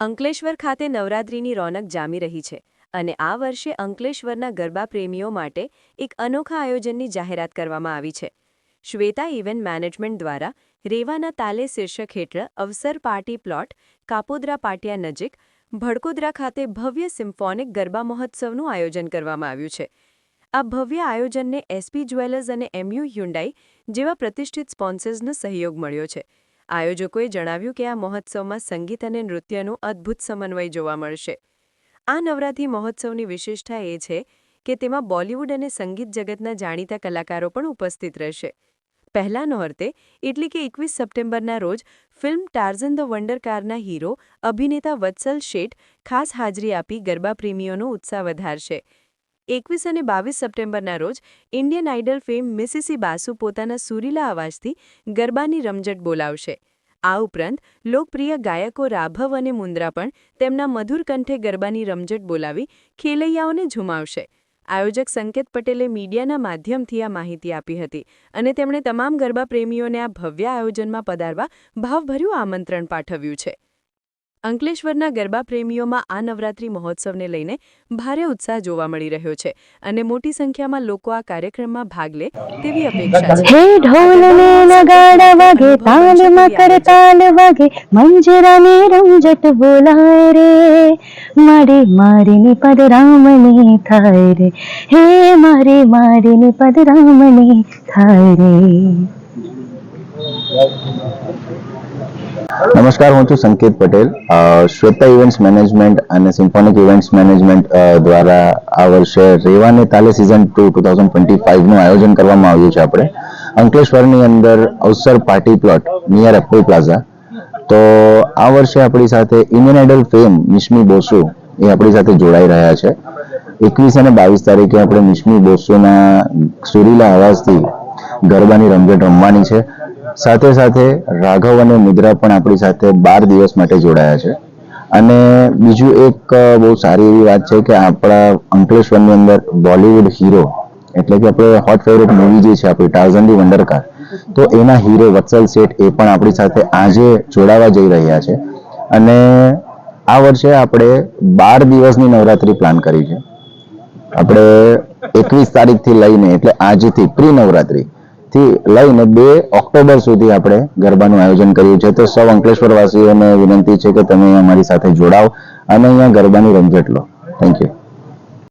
અંકલેશ્વર ખાતે નવરાત્રીની રોનક જામી રહી છે અને આ વર્ષે અંકલેશ્વરના ગરબા પ્રેમીઓ માટે એક અનોખા આયોજનની જાહેરાત કરવામાં આવી છે. શ્વેતા ઇવેન્ટ મેનેજમેન્ટ દ્વારા રેવાના તાલે શીર્ષક હેઠળ અવસર પાર્ટી પ્લોટ, કાપોદ્રા પાટિયા નજીક, ભડકોદરા ખાતે ભવ્ય સિમ્ફોનિક ગરબા મહોત્સવનું આયોજન કરવામાં આવ્યું છે. આ ભવ્ય આયોજનને એસપી જ્વેલર્સ અને એમયુ હ્યુન્ડાઈ જેવા પ્રતિષ્ઠિત સ્પોન્સર્સનો સહયોગ મળ્યો છે. આયોજકોએ જણાવ્યું કે આ મહોત્સવમાં સંગીત અને નૃત્યનું અદ્ભુત સમન્વય જોવા મળશે. આ નવરાત્રિ મહોત્સવની વિશેષતા એ છે કે તેમાં બોલિવૂડ અને સંગીત જગતના જાણીતા કલાકારો પણ ઉપસ્થિત રહેશે. પહેલા નોરતે, એટલે કે એકવીસ સપ્ટેમ્બરના રોજ, ફિલ્મ ટાર્ઝન ધ વન્ડર કારના હીરો અભિનેતા વત્સલ શેઠ ખાસ હાજરી આપી ગરબા પ્રેમીઓનો ઉત્સાહ વધારશે. એકવીસ અને બાવીસ સપ્ટેમ્બરના રોજ Indian Idol fame Mishmi Basu પોતાના સુરીલા અવાજથી ગરબાની રમઝટ બોલાવશે. આ ઉપરાંત લોકપ્રિય ગાયકો રાભવ અને મુન્દ્રા પણ તેમના મધુર કંઠે ગરબાની રમઝટ બોલાવી ખેલૈયાઓને ઝુમાવશે. આયોજક સંકેત પટેલે મીડિયાના માધ્યમથી આ માહિતી આપી હતી અને તેમણે તમામ ગરબા પ્રેમીઓને આ ભવ્ય આયોજનમાં પધારવા ભાવભર્યું આમંત્રણ પાઠવ્યું છે. અંકલેશ્વરના ગરબા પ્રેમીઓમાં આ નવરાત્રી મહોત્સવને લઈને ભારે ઉત્સાહ જોવા મળી રહ્યો છે અને મોટી સંખ્યામાં લોકો આ કાર્યક્રમમાં ભાગ લે તેવી અપેક્ષા છે. હે નગાડા વાગે તાલ મકર તાલ વાગે મંજરાની રમઝટ બોલાય રે. મારી મારીની પદ રામની થાય રે. હે મારી મારીની પદ રામની થાય રે. નમસ્કાર, હું છું સંકેત પટેલ. શ્વેતા ઇવેન્ટ્સ મેનેજમેન્ટ અને સિમ્ફોનિક ઇવેન્ટ્સ મેનેજમેન્ટ દ્વારા આ વર્ષે રેવાને તાલે season two two thousand twenty ફાઇવનું આયોજન કરવામાં આવ્યું છે આપણે. અંકલેશ્વરની અંદર Avsar party plot near Apple Plaza તો આ વર્ષે આપણી સાથે Indian Idol fame Mishmi Bose એ આપણી સાથે જોડાઈ રહ્યા છે. એકવીસ અને બાવીસ તારીખે આપણે મિશ્મી બોસુના સુરીલા અવાજથી ગરબાની રમઝટ રમવાની છે. સાથે સાથે રાઘવ અને મુદ્રા પણ આપણી સાથે બાર દિવસ માટે જોડાયા છે. અને બીજું એક બહુ સારી એવી વાત છે કે આપણા અંકલેશ્વરની અંદર બોલિવૂડ હીરો એટલે કે આપણે હોટ ફેવરેટ મૂવી જે છે આપણી ટાર્ઝન ધી વંડરકાર તો એના હીરો વત્સલ શેઠ એ પણ આપણી સાથે આજે જોડાવા જઈ રહ્યા છે. અને આ વર્ષે આપણે બાર દિવસની નવરાત્રી પ્લાન કરી છે. આપણે એકવીસ તારીખથી લઈને એટલે આજથી પ્રી નવરાત્રી થી લઈને બે ઓક્ટોબર સુધી આપણે ગરબાનું આયોજન કર્યું છે. તો સૌ અંકલેશ્વર વાસીઓને વિનંતી છે કે તમે અમારી સાથે જોડાઓ અને અહીંયા ગરબાની રમઝટ લો. Thank you